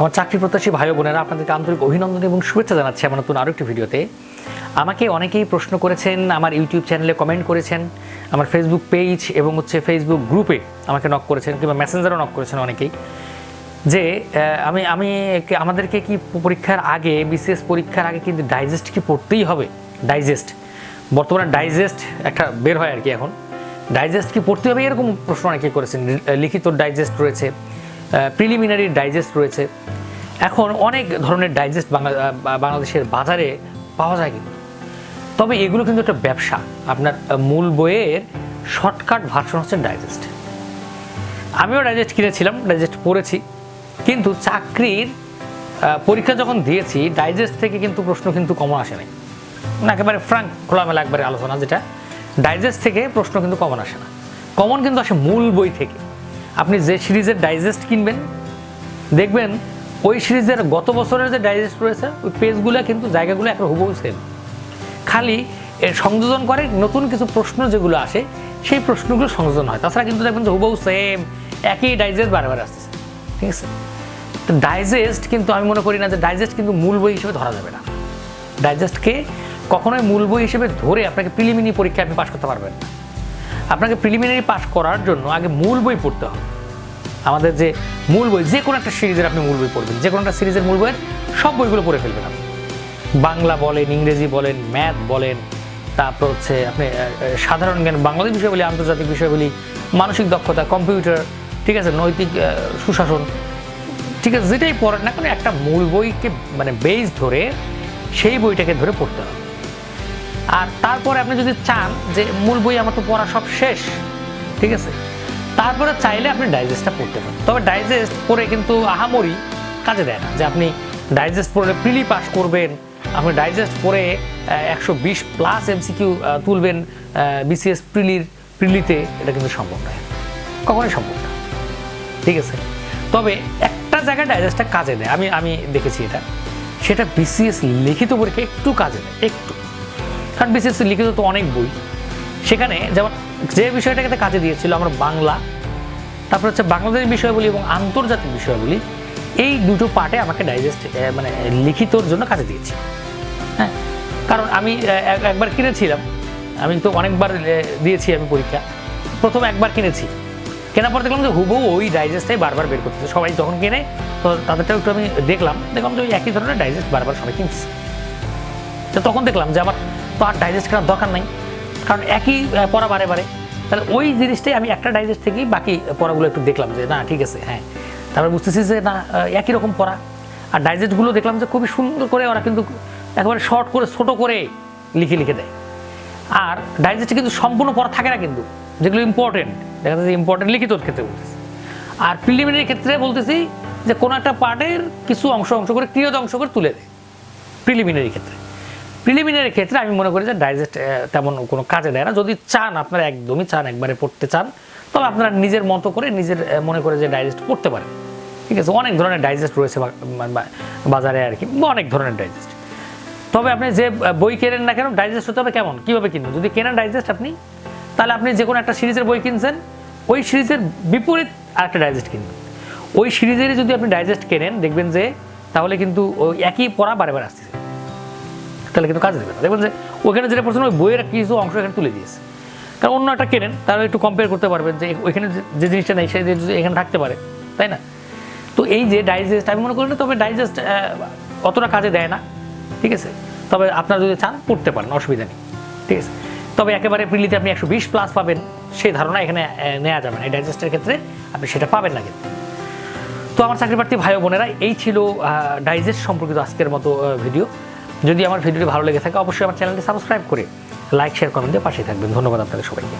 আমার চাকরি প্রত্যাশী ভাই বোনেরা, আপনাদেরকে আন্তরিক অভিনন্দন এবং শুভেচ্ছা জানাচ্ছি আমার নতুন আরও একটি ভিডিওতে। আমাকে অনেকেই প্রশ্ন করেছেন, আমার ইউটিউব চ্যানেলে কমেন্ট করেছেন, আমার ফেসবুক পেজ এবং হচ্ছে ফেসবুক গ্রুপে আমাকে নক করেছেন কিংবা মেসেঞ্জারও নক করেছেন অনেকেই যে আমি আমি আমাদেরকে কি পরীক্ষার আগে বিসিএস পরীক্ষার আগে কিন্তু ডাইজেস্ট কি পড়তেই হবে? ডাইজেস্ট বর্তমানে ডাইজেস্ট একটা বের হয় আর কি এখন। ডাইজেস্ট কি পড়তে হবে এরকম প্রশ্ন অনেকে করেছেন। লিখিত ডাইজেস্ট রয়েছে। প্রিলিমিনারি ডাইজেস্ট রয়েছে। এখন অনেক ধরনের ডাইজেস্ট বাংলা বাংলাদেশের বাজারে পাওয়া যায় কিন্তু। তবে এগুলো কিন্তু একটা ব্যবসা। আপনার মূল বইয়ের শর্টকাট ভার্সন হচ্ছে ডাইজেস্ট আমিও ডাইজেস্ট কিনেছিলাম ডাইজেস্ট পড়েছি। কিন্তু চাকরির পরীক্ষা যখন দিয়েছি ডাইজেস্ট থেকে কিন্তু প্রশ্ন কিন্তু কমন আসে নাই। না একেবারে ফ্রাঙ্ক খোলামেলা একবারে আলোচনা যেটা ডাইজেস্ট থেকে প্রশ্ন কিন্তু কমন আসে না। কমন কিন্তু আসে মূল বই থেকে। আপনি যে সিরিজের ডাইজেস্ট কিনবেন, দেখবেন ওই সিরিজের গত বছরের যে ডাইজেস্ট রয়েছে, ওই পেজগুলো কিন্তু জায়গাগুলো একটা হুবহু সেম খালি এর সংযোজন করে নতুন কিছু প্রশ্ন যেগুলো আসে, সেই প্রশ্নগুলো সংযোজন হয়। তাছাড়া কিন্তু দেখবেন যে হুবহু সেম একই ডাইজেস্ট বারবার আসতেছে। ঠিক আছে? তো ডাইজেস্ট কিন্তু আমি মনে করি না যে ডাইজেস্ট কিন্তু মূল বই হিসেবে ধরা যাবে না। ডাইজেস্টকে কখনোই মূল বই হিসেবে ধরে আপনাকে প্রিলিমিনারি পরীক্ষায় আপনি পাশ করতে পারবেন না। আপনাকে প্রিলিমিনারি পাস করার জন্য আগে মূল বই পড়তে হবে। আমাদের যে মূল বই, যে কোনো একটা সিরিজের আপনি মূল বই পড়বেন, যে কোনো একটা সিরিজের মূল বইয়ের সব বইগুলো পড়ে ফেলবেন আপনি। বাংলা বলেন, ইংরেজি বলেন, ম্যাথ বলেন, তারপর হচ্ছে আপনি সাধারণ জ্ঞান, বাংলাদেশ বিষয় বলি, আন্তর্জাতিক বিষয় বলি, মানসিক দক্ষতা, কম্পিউটার, ঠিক আছে, নৈতিক সুশাসন, ঠিক আছে, যেটাই পড়েন না কেন, একটা মূল বইকে মানে বেস ধরে সেই বইটাকে ধরে পড়তে হবে। আর তারপরে আপনি যদি চান যে মূল বই আমার তো পড়া সব শেষ, ঠিক আছে? তারপরে চাইলে আপনি ডাইজেস্টটা পড়তে পারেন। তবে ডাইজেস্ট পড়ে কিন্তু আহামরি কাজে দেয় না। যে আপনি ডাইজেস্ট পড়লে প্রিলি পাস করবেন, আপনি ডাইজেস্ট পড়ে একশো বিশ প্লাস এমসিকিউ তুলবেন বিসিএস প্রিলির প্রিলিতে এটা কিন্তু সম্ভব নয়। কখনোই সম্ভব না। ঠিক আছে? তবে একটা জায়গায় ডাইজেস্টটা কাজে দেয়। আমি আমি দেখেছি এটা। সেটা বিসিএস লিখিত পরীক্ষা একটু কাজে দেয়। একটু। কারণ বিসিএস লিখিত তো অনেক বই। সেখানে যেমন যে বিষয়টাকে কাজে দিয়েছিল আমরা বাংলা, তারপর হচ্ছে বাংলাদেশ বিষয়গুলি এবং আন্তর্জাতিক বিষয়গুলি এই দুটো পার্টে আমাকে ডাইজেস্ট মানে লিখিতর জন্য কাজে দিয়েছি হ্যাঁ কারণ আমি এক- একবার কিনেছিলাম। আমি তো অনেকবার দিয়েছি আমি পরীক্ষা। প্রথম একবার কিনেছি। কেনার পর দেখলাম যে হুবহু ওই ডাইজেস্টটাই বারবার বের করতেছে। সবাই যখন কেনে, তো তাদেরটাও একটু আমি দেখলাম। দেখলাম যে ওই একই ধরনের ডাইজেস্ট বারবার সবাই কিনছে। তো তখন দেখলাম যে আমার তো আর ডাইজেস্ট করার দরকার নাই। কারণ একই পড়া বারে বারে। তাহলে ওই জিনিসটাই আমি একটা ডাইজেস্ট থেকেই বাকি পড়াগুলো একটু দেখলাম যে, না, ঠিক আছে হ্যাঁ। তারপরে বুঝতেছি যে, না একই রকম পড়া। আর ডাইজেস্টগুলো দেখলাম যে, খুবই সুন্দর করে ওরা কিন্তু একেবারে শর্ট করে, ছোট করে লিখে লিখে দেয়। আর ডাইজেস্টে কিন্তু সম্পূর্ণ পড়া থাকে না কিন্তু, যেগুলো ইম্পর্টেন্ট দেখা যাচ্ছে ইম্পর্টেন্ট লিখিত ক্ষেত্রে বলতেছি। আর প্রিলিমিনারি ক্ষেত্রে বলতেছি যে, কোনো একটা পার্টের কিছু অংশ অংশ করে ক্রিয়ত অংশ করে তুলে দেয়। প্রিলিমিনারি ক্ষেত্রে। প্রিলিমিনারি ক্ষেত্রে আমি মনে করি যে ডাইজেস্ট তেমন কোনো কাজে দেয় না। যদি চান, আপনারা একদমই চান, একবারে পড়তে চান, তবে আপনারা নিজের মতো করে নিজের মনে করে যে ডাইজেস্ট পড়তে পারেন। ঠিক আছে? অনেক ধরনের ডাইজেস্ট রয়েছে বাজারে আর কি অনেক ধরনের ডাইজেস্ট তবে আপনি যে বই কেনেন না কেন ডাইজেস্ট হতে হবে কেমন? কীভাবে কিনবেন? যদি কেনেন ডাইজেস্ট আপনি, তাহলে আপনি যে কোনো একটা সিরিজের বই কিনছেন, ওই সিরিজের বিপরীত আরেকটা ডাইজেস্ট কিনবেন। ওই সিরিজেরই যদি আপনি ডাইজেস্ট কেনেন, দেখবেন যে তাহলে কিন্তু ওই একই পড়া বারে বারে আসতেছে। তাহলে কিন্তু কাজে দেবে না। দেখবেন যে ওখানে যেটা পড়ছেন, ওই বইয়ের কিছু অংশ এখানে তুলে দিয়েছে। কারণ অন্য একটা কেনেন তাহলে একটু কম্পেয়ার করতে পারবেন যে ওইখানে যে- জিনিসটা নেই সেই এখানে থাকতে পারে, তাই না? তো এই যে ডাইজেস্ট আমি মনে করি না, তবে ডাইজেস্ট অতটা কাজে দেয় না, ঠিক আছে? তবে আপনারা যদি চান, পড়তে পারেন, অসুবিধা নেই, ঠিক আছে? তবে একেবারে প্রিলিতে আপনি একশো বিশ প্লাস পাবেন, সেই ধারণা এখানে নেওয়া যাবে না। এই ডাইজেস্টের ক্ষেত্রে আপনি সেটা পাবেন না কিন্তু। তো আমার চাকরি প্রার্থী ভাই বোনেরা, এই ছিল ডাইজেস্ট সম্পর্কিত আজকের মতো ভিডিও যদি আমার ভিডিওটি ভালো লেগে থাকে, অবশ্যই আমার চ্যানেলটি সাবস্ক্রাইব করে লাইক শেয়ার কমেন্ট দিয়ে পাশে থাকবেন। ধন্যবাদ আপনাদের সবাইকে।